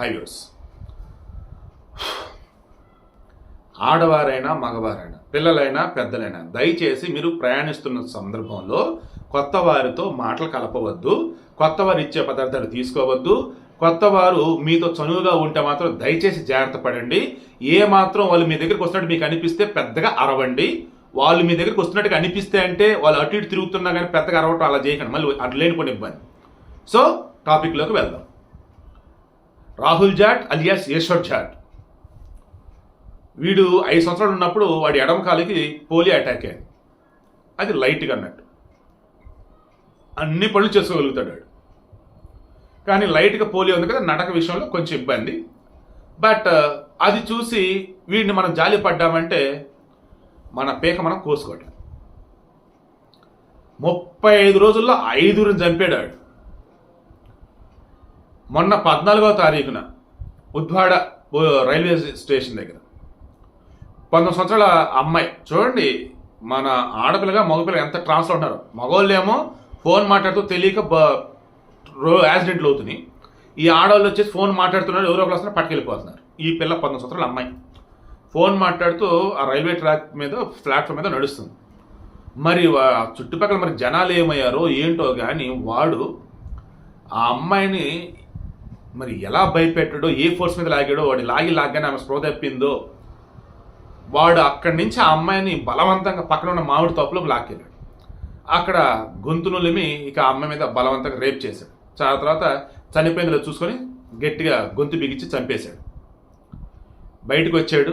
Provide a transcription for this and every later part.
Highways ఆడవారైనా మగవారైనా పిల్లలైనా పెద్దలైనా దయచేసి మీరు ప్రయాణిస్తున్న సందర్భంలో కొత్త వారితో మాటలు కలపవద్దు కొత్త వారు ఇచ్చే పదార్థాలు తీసుకోవద్దు కొత్త వారు మీతో చనువుగా ఉంటే మాత్రం దయచేసి జాగ్రత్త పడండి. ఏ మాత్రం వాళ్ళు మీ దగ్గరికి వస్తున్నట్టు మీకు అనిపిస్తే పెద్దగా అరవండి. వాళ్ళు మీ దగ్గరికి వస్తున్నట్టుగా అనిపిస్తే అంటే వాళ్ళు అటు ఇటు తిరుగుతున్నా కానీ పెద్దగా అరవటం అలా చేయకండి. మళ్ళీ అటు లేని కొన్ని ఇబ్బంది. సో టాపిక్లోకి వెళ్దాం. రాహుల్ జాట్ అలియాస్ ఈశ్వర్ జాట్. వీడు ఐదు సంవత్సరాలు ఉన్నప్పుడు వాడి ఎడమ కాలికి పోలియో అటాక్ అయింది అది లైట్గా అన్నట్టు. అన్ని పనులు చేసుకోగలుగుతాడు వాడు. కానీ లైట్గా పోలియో ఉంది కదా నడక విషయంలో కొంచెం ఇబ్బంది. బట్ అది చూసి వీడిని మనం జాలి పడ్డామంటే మన పీక మనం కోసుకోవటం. ముప్పై ఐదు రోజుల్లో ఐదుగురిని చంపాడాడు మొన్న పద్నాలుగో తారీఖున ఉద్వాడ రైల్వే స్టేషన్ దగ్గర. పంతొమ్మిది సంవత్సరాల అమ్మాయి. చూడండి మన ఆడపిల్లగా మగపిల్ల ఎంత ట్రాన్స్లో ఉన్నారు మగవాళ్ళేమో ఫోన్ మాట్లాడుతూ తెలియక రో యాక్సిడెంట్లు అవుతున్నాయి. ఈ ఆడవాళ్ళు వచ్చేసి ఫోన్ మాట్లాడుతున్నారు ఎవరో ఒకరు వస్తున్నారు పట్టుకెళ్ళిపోతున్నారు. ఈ పిల్ల పంతొమ్మిది సంవత్సరాల అమ్మాయి. ఫోన్ మాట్లాడుతూ ఆ రైల్వే ట్రాక్ మీద ప్లాట్ఫామ్ మీద నడుస్తుంది. మరి చుట్టుపక్కల మరి జనాలు ఏమయ్యారో ఏంటో కానీ వాడు ఆ అమ్మాయిని మరి ఎలా భయపెట్టాడో ఏ ఫోర్స్ మీద లాగాడో వాడు లాగి లాగానే ఆమె స్పృహ తప్పిందో వాడు అక్కడి నుంచి ఆ అమ్మాయిని బలవంతంగా పక్కన ఉన్న మామిడి తప్పులోకి లాక్కెళ్ళాడు. అక్కడ గొంతునులిమి ఇక ఆ అమ్మాయి మీద బలవంతంగా రేప్ చేశాడు. చాలా తర్వాత చనిపోయిందిలో చూసుకొని గట్టిగా గొంతు బిగించి చంపేశాడు. బయటకు వచ్చాడు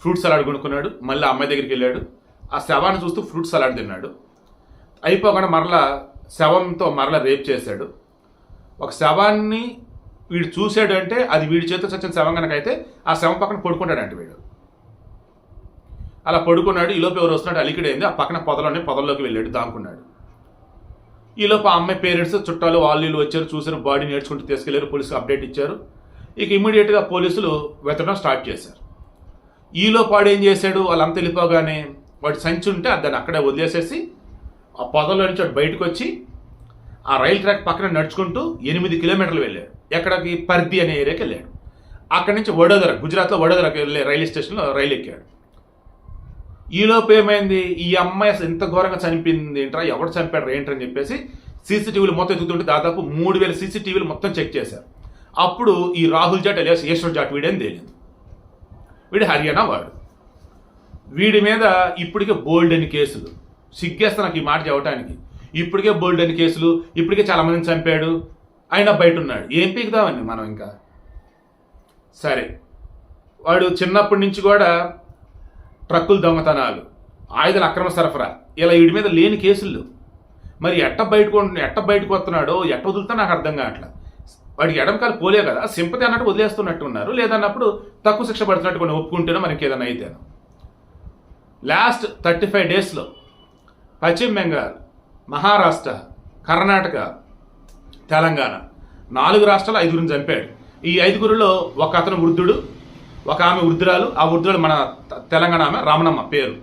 ఫ్రూట్ సలాడ్ కొనుక్కున్నాడు మళ్ళీ ఆ అమ్మాయి దగ్గరికి వెళ్ళాడు. ఆ శవాన్ని చూస్తూ ఫ్రూట్ సలాడ్ తిన్నాడు. అయిపోకుండా మరలా శవంతో మరలా రేప్ చేశాడు. ఒక శవాన్ని వీడు చూశాడు అంటే అది వీడి చేతితో చచ్చిన శవం కనుకైతే అయితే ఆ శవం పక్కన పడుకుంటాడంట వీడు. అలా పడుకున్నాడు ఈలోపు ఎవరు వస్తున్నాడు అలికిడైంది ఆ పక్కన పొదలోనే పొదల్లోకి వెళ్ళాడు దాక్కున్నాడు. ఈలోపు ఆ అమ్మాయి పేరెంట్స్ చుట్టాలు వాళ్ళు వీళ్ళు వచ్చారు చూసారు బాడీ నేర్చుకుంటూ తీసుకెళ్ళారు పోలీసులు అప్డేట్ ఇచ్చారు. ఇక ఇమీడియట్గా పోలీసులు వెతకడం స్టార్ట్ చేశారు. ఈలోపు వాడు ఏం చేశాడు? వాళ్ళంతా వెళ్ళిపోగానే వాడు సంచి ఉంటే దాన్ని అక్కడే వదిలేసేసి ఆ పొదలో నుంచి వాడు బయటకు వచ్చి ఆ రైలు ట్రాక్ పక్కన నడుచుకుంటూ ఎనిమిది కిలోమీటర్లు వెళ్ళాడు. ఎక్కడికి? పర్ది అనే ఏరియాకి వెళ్ళాడు. అక్కడి నుంచి వడోదర గుజరాత్లో వడోదరకి వెళ్ళే రైల్వే స్టేషన్లో రైలు ఎక్కాడు. ఈలోపు ఏమైంది? ఈ అమ్మాయి అసలు ఎంత ఘోరంగా చనిపోయింది. ఏంట్రా ఎవడు చంపాడు ఏంటని చెప్పేసి సీసీటీవీలు మొత్తం ఎదుగుతుంటే దాదాపు మూడు వేల సీసీటీవీలు మొత్తం చెక్ చేశారు. అప్పుడు ఈ రాహుల్ జాట్ అలియాస్ ఈశ్వర్ జాట్ వీడని తేలింది వీడు హర్యానా వాడు. వీడి మీద ఇప్పటికే బోల్డ్ అని కేసులు. సిగ్గేస్తా నాకు ఈ మాట చెప్పడానికి ఇప్పటికే బోల్డ్ అని కేసులు. ఇప్పటికే చాలా మందిని చంపాడు. ఆయన బయట ఉన్నాడు ఏం పీకుదామండి మనం ఇంకా? సరే. వాడు చిన్నప్పటి నుంచి కూడా ట్రక్కులు దొంగతనాలు ఆయుధాల అక్రమ సరఫరా ఇలా వీడి మీద లేని కేసులు. మరి ఎట్ట బయటకు ఎట్ట బయటకు వస్తున్నాడో ఎట్ట వదులుతా నాకు అర్థం కావట్లేదు వాడికి ఎడమకాలు పోలే కదా సింపతి అన్నట్టు వదిలేస్తున్నట్టు ఉన్నారు లేదన్నప్పుడు తక్కువ శిక్ష పడుతున్నట్టు కొన్ని ఒప్పుకుంటేనో మనకి ఏదైనా అయితేనో. లాస్ట్ థర్టీ ఫైవ్ డేస్లో పశ్చిమ బెంగాల్ మహారాష్ట్ర కర్ణాటక తెలంగాణ. నాలుగు రాష్ట్రాలు ఐదుగురిని చంపాడు. ఈ ఐదుగురిలో ఒక అతను వృద్ధుడు ఒక ఆమె వృద్ధురాలు. ఆ వృద్ధురాలు మన తెలంగాణ ఆమె రామణమ్మ పేరు.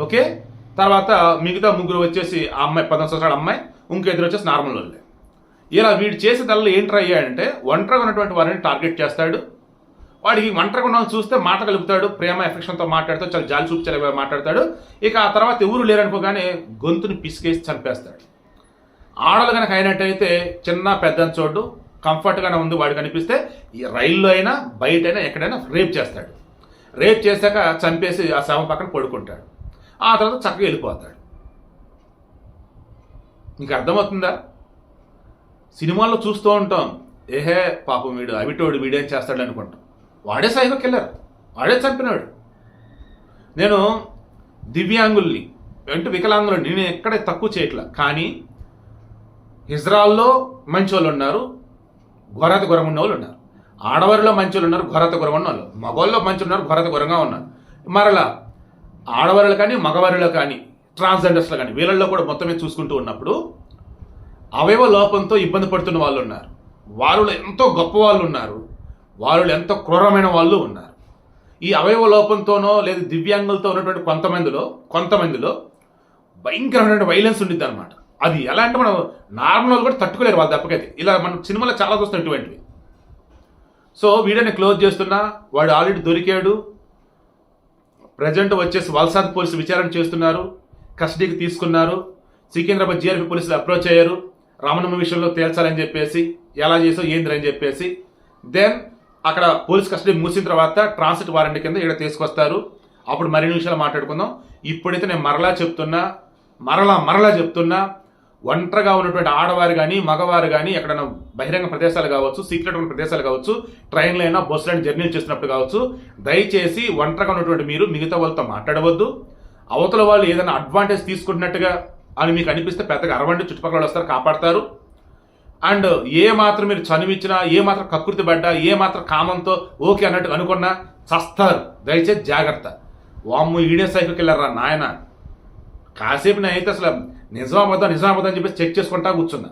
ఓకే? తర్వాత మిగతా ముగ్గురు వచ్చేసి ఆ అమ్మాయి పదహారు సంవత్సరాల అమ్మాయి ఇంకో వచ్చేసి నార్మల్ వాళ్ళే. ఇలా వీడు చేసే దళలో ఏం ట్రై అయ్యాడంటే ఒంటరిగా ఉన్నటువంటి వారిని టార్గెట్ చేస్తాడు. వాడికి ఒంటరిగా ఉన్న చూస్తే మాట కలుపుతాడు ప్రేమ ఎఫెక్షన్తో మాట్లాడుతూ చాలా జాలి చూపించలే మాట్లాడతాడు. ఇక ఆ తర్వాత ఎవరు లేరనుకోగానే గొంతుని పిసికేసి చంపేస్తాడు. ఆడలు కనుక అయినట్టయితే చిన్న పెద్దని చోటు కంఫర్ట్గానే ఉంది వాడు కనిపిస్తే ఈ రైల్లో అయినా బయట అయినా ఎక్కడైనా రేప్ చేస్తాడు. రేప్ చేశాక చంపేసి ఆ శవం పక్కన పడుకుంటాడు. ఆ తర్వాత చక్కగా వెళ్ళిపోతాడు. నీకు అర్థమవుతుందా? సినిమాల్లో చూస్తూ ఉంటాం. ఏహే పాపం వీడు అవిటోడు వీడేం చేస్తాడు అనుకుంటాం. వాడే సైకో కిల్లర్. వాడే చంపినాడు. నేను దివ్యాంగుల్ని అంటే వికలాంగులని నేను ఎక్కడ తక్కువ చేయట్లా. కానీ ఇజ్రాల్లో మంచి వాళ్ళు ఉన్నారు ఘోరత ఘోరంగా ఉన్న వాళ్ళు ఉన్నారు. ఆడవారిలో మంచి వాళ్ళు ఉన్నారు ఘోరత ఘోరంగా ఉన్న వాళ్ళు మగవాళ్ళలో మంచి ఉన్నారు ఘోరత ఘోరంగా ఉన్నారు. మరలా ఆడవారిలో కానీ మగవారిలో కానీ ట్రాన్స్జెండర్స్లో కానీ వీళ్ళల్లో కూడా మొత్తమే చూసుకుంటూ ఉన్నప్పుడు అవయవ లోపంతో ఇబ్బంది పడుతున్న వాళ్ళు ఉన్నారు. వారులో ఎంతో గొప్ప వాళ్ళు ఉన్నారు. వారులు ఎంతో క్రూరమైన వాళ్ళు ఉన్నారు. ఈ అవయవ లోపంతోనో లేదా దివ్యాంగులతో ఉన్నటువంటి కొంతమందిలో కొంతమందిలో భయంకరమైన వైలెన్స్ ఉండిద్ది అనమాట అది ఎలా అంటే మనం నార్మల్ కూడా తట్టుకోలేరు వాళ్ళ దెబ్బకైతే. ఇలా మనం సినిమాలో చాలా చూస్తాం ఇటువంటివి. సో వీడియోని క్లోజ్ చేస్తున్నా వాడు ఆల్రెడీ దొరికాడు. ప్రజెంట్ వచ్చేసి వల్సాద్ పోలీసులు విచారణ చేస్తున్నారు కస్టడీకి తీసుకున్నారు. సికింద్రాబాద్ జీఆర్పీ పోలీసులు అప్రోచ్ అయ్యారు. రామనమ్మ విషయంలో తేల్చాలని చెప్పేసి ఎలా చేసో ఏంది అని చెప్పేసి. దెన్ అక్కడ పోలీస్ కస్టడీ మూసిన తర్వాత ట్రాన్సిట్ వారెంట్ కింద ఇక్కడ తీసుకొస్తారు. అప్పుడు మరిన్ని విషయాలు మాట్లాడుకుందాం. ఇప్పుడైతే నేను మరలా చెప్తున్నా మరలా మరలా చెప్తున్నా ఒంటరిగా ఉన్నటువంటి ఆడవారు కానీ మగవారు కానీ ఎక్కడైనా బహిరంగ ప్రదేశాలు కావచ్చు సీక్రెట్ ఉన్న ప్రదేశాలు కావచ్చు ట్రైన్లో అయినా బస్సులో అయినా జర్నీలు చేసినప్పుడు కావచ్చు దయచేసి ఒంటరిగా ఉన్నటువంటి మీరు మిగతా వాళ్ళతో మాట్లాడవద్దు. అవతల వాళ్ళు ఏదైనా అడ్వాంటేజ్ తీసుకుంటున్నట్టుగా అని మీకు అనిపిస్తే పెద్దగా అరవండి చుట్టుపక్కల వాళ్ళు వస్తారు కాపాడతారు. అండ్ ఏ మాత్రం మీరు చనువిచ్చినా ఏ మాత్రం కకృతి పడ్డా ఏ మాత్రం కామంతో ఓకే అన్నట్టు అనుకున్నా చస్తారు. దయచేసి జాగ్రత్త. వామ్ము ఈడే సైకిల్కి వెళ్ళారా నాయన? కాసేపు అయితే అసలు నిజామతం నిజామతం అని చెప్పేసి చెక్ చేసుకుంటా కూర్చున్నా.